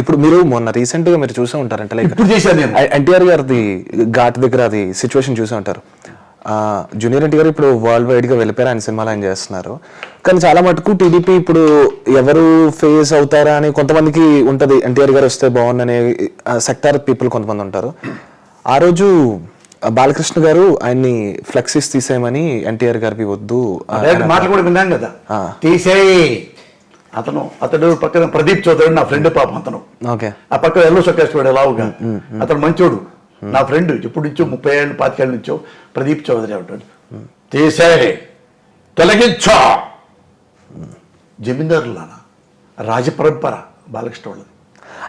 ఇప్పుడు మీరు మొన్న రీసెంట్గా మీరు చూసే ఉంటారంటే లైక్ ఇప్పుడు చేశాను నేను. ఎన్టీఆర్ గారిది ఘాట్ దగ్గర అది సిచ్యువేషన్ చూసే ఉంటారు. జూనియర్ ఎన్టీఆర్ ఇప్పుడు వరల్డ్ వైడ్గా వెళ్ళిపోయారు ఆయన సినిమాలు ఆయన చేస్తున్నారు. కానీ చాలా మటుకు టీడీపీ ఇప్పుడు ఎవరు ఫేస్ అవుతారా అని కొంతమందికి ఉంటది. ఎన్టీఆర్ గారు వస్తే బాగుందనే సెక్టార్ పీపుల్ కొంతమంది ఉంటారు. ఆ రోజు బాలకృష్ణ గారు ఆయన్ని ఫ్లెక్సీస్ తీసేయమని ఎన్టీఆర్ గారికి వద్దు మాటలు కూడా విన్నాం కదా. తీసేయి. అతను అతడు పక్కన ప్రదీప్ చౌదరి నా ఫ్రెండ్ పాపం అతను. ఓకే. ఆ పక్కన ఎల్లో సొక్కేస్తాడు లావుగా అతను మంచోడు. నా ఫ్రెండ్ ఎప్పుడు నుంచో ముప్పై ఏళ్ళు పాతికేళ్ళ నుంచో ప్రదీప్ చౌదరి ఉంటాడు తీసే తొలగించో. జమీందారులానా? రాజపరంపర బాలకృష్ణ వాళ్ళది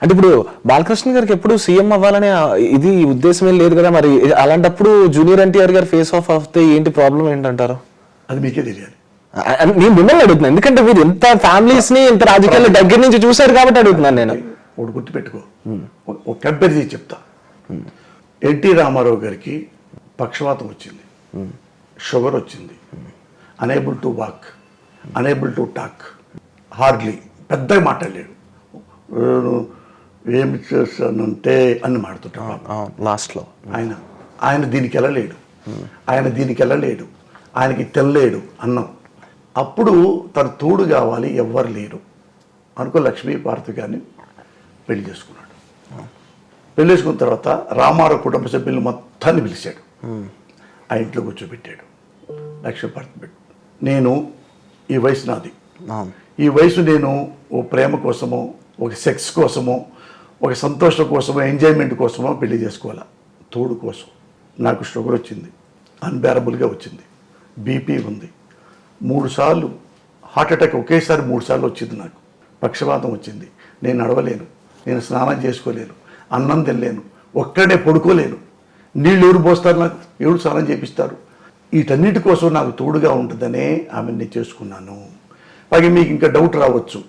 అంటే ఇప్పుడు బాలకృష్ణ గారికి ఎప్పుడు సీఎం అవ్వాలనే ఇది ఉద్దేశం ఏం లేదు కదా మరి. అలాంటప్పుడు జూనియర్ ఎన్టీఆర్ గారు ఫేస్ ఆఫ్ అవుతే ఏంటి ప్రాబ్లం ఏంటంటారు? అది మీకే తెలియాలి. నేను మిమ్మల్ని అడుగుతున్నాను. ఎందుకంటే మీరు ఎంత ఫ్యామిలీస్ని ఎంత రాజకీయాల దగ్గర నుంచి చూశారు కాబట్టి అడుగుతున్నాను నేను. ఒకటి గుర్తుపెట్టుకో. ఒక- ఒక కంపేర్ చేసి చెప్తా. ఎన్టీ రామారావు గారికి పక్షవాతం వచ్చింది. షుగర్ వచ్చింది. Unable to walk unable to talk hardly పెద్దగా మాట్లాడలేడు. ఏమి చేశానంటే అని మాడుతుంటాడు లాస్ట్లో ఆయన ఆయన దీనికి వెళ్ళలేడు ఆయన దీనికి వెళ్ళలేడు ఆయనకి తెల్లలేడు అన్నం. అప్పుడు తన తోడు కావాలి ఎవ్వరు లేరు. అనుకో లక్ష్మీ భారతి గారిని పెళ్ళి చేసుకున్నాడు. పెళ్ళి చేసుకున్న తర్వాత రామారావు కుటుంబ సభ్యులు మొత్తాన్ని పిలిచాడు. ఆ ఇంట్లో కూర్చోబెట్టాడు. లక్ష్మీ భారతి పెట్టు నేను ఈ వయసు నాది. ఈ వయసు నేను ఓ ప్రేమ కోసమో ఒక సెక్స్ కోసమో ఒక సంతోషం కోసమో ఎంజాయ్మెంట్ కోసమో పెళ్ళి చేసుకోవాలా? తోడు కోసం. నాకు షుగర్ వచ్చింది. అన్బేరబుల్గా వచ్చింది. బీపీ ఉంది. మూడు సార్లు హార్ట్ అటాక్ ఒకేసారి మూడు సార్లు వచ్చింది నాకు. పక్షవాతం వచ్చింది. నేను నడవలేను. నేను స్నానం చేసుకోలేను. అన్నం తినలేను. ఒక్కడే పడుకోలేను. నీళ్ళు ఎవరు పోస్తారు నాకు? ఎవరు స్నానం చేపిస్తారు? వీటన్నిటి కోసం నాకు తోడుగా ఉంటుందనే ఆమెను చేసుకున్నాను. పైగా మీకు ఇంకా డౌట్ రావచ్చు.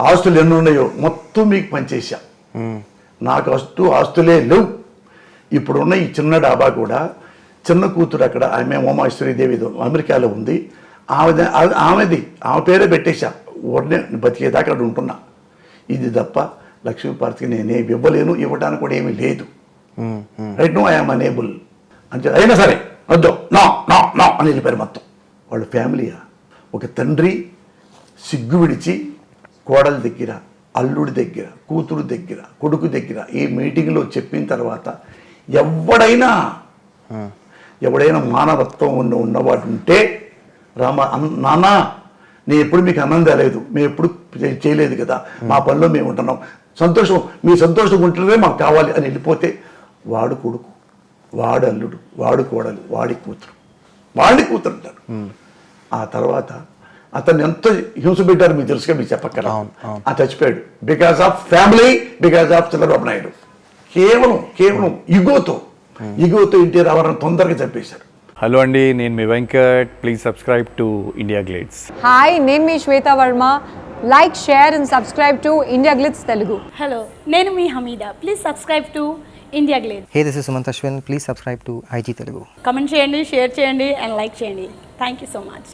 ఆస్తులు ఎన్ని ఉన్నాయో మొత్తం మీకు పనిచేసా నాకు ఆస్తు ఆస్తులే లేవు. ఇప్పుడున్న ఈ చిన్న డాబా కూడా చిన్న కూతురు అక్కడ ఆమె ఉమాశ్వరీదేవి అమెరికాలో ఉంది. ఆమె ఆమెది ఆమె పేరే పెట్టేశా. ఊరినే బతికేదాకా అక్కడ ఉంటున్నా. ఇది తప్ప లక్ష్మీపార్తికి నేనే ఇవ్వలేను ఇవ్వడానికి కూడా ఏమీ లేదు. రైట్ నో ఐఎమ్ అనేబుల్ అని చెప్పి అయినా సరే వద్దు నా నా నా అని వెళ్ళిపోయారు మొత్తం. వాళ్ళ ఫ్యామిలీయా? ఒక తండ్రి సిగ్గు విడిచి కోడల దగ్గర అల్లుడి దగ్గర కూతురు దగ్గర కొడుకు దగ్గర ఈ మీటింగ్లో చెప్పిన తర్వాత ఎవడైనా ఎవడైనా మానవత్వం ఉన్న ఉన్నవాడు ఉంటే రామ నాన్న నేను ఎప్పుడు మీకు అన్నం తేలేదు మేము ఎప్పుడు చేయలేదు కదా మా పనిలో మేము ఉంటున్నాం. సంతోషం మీ సంతోషం ఉంటుందే మాకు కావాలి అని వెళ్ళిపోతే వాడు కొడుకు వాడు అల్లుడు వాడు కోడలు వాడి కూతురు వాడి కూతురు అంటారు ఆ తర్వాత అతన్ని ఎంత హింస పెట్టారు మీకు తెలుసుగా మీకు చెప్పక్కర. ఆ చచ్చిపోయాడు. Because of family because of Chandrababu Naidu. కేవలం కేవలం ఇగోతో ఇగోతో ఇంటి రావాలని తొందరగా చంపేశారు. హలో అండి నేను మీ Venkat. Please subscribe to India glitz hi నేను మీ Shweta Varma. Like share and subscribe to India glitz Telugu hello నేను మీ Hameeda. Please subscribe to India glitz Hey, this is Sumant Ashwin. Please subscribe to IG Telugu. Comment చేయండి share చేయండి and like చేయండి. Thank you so much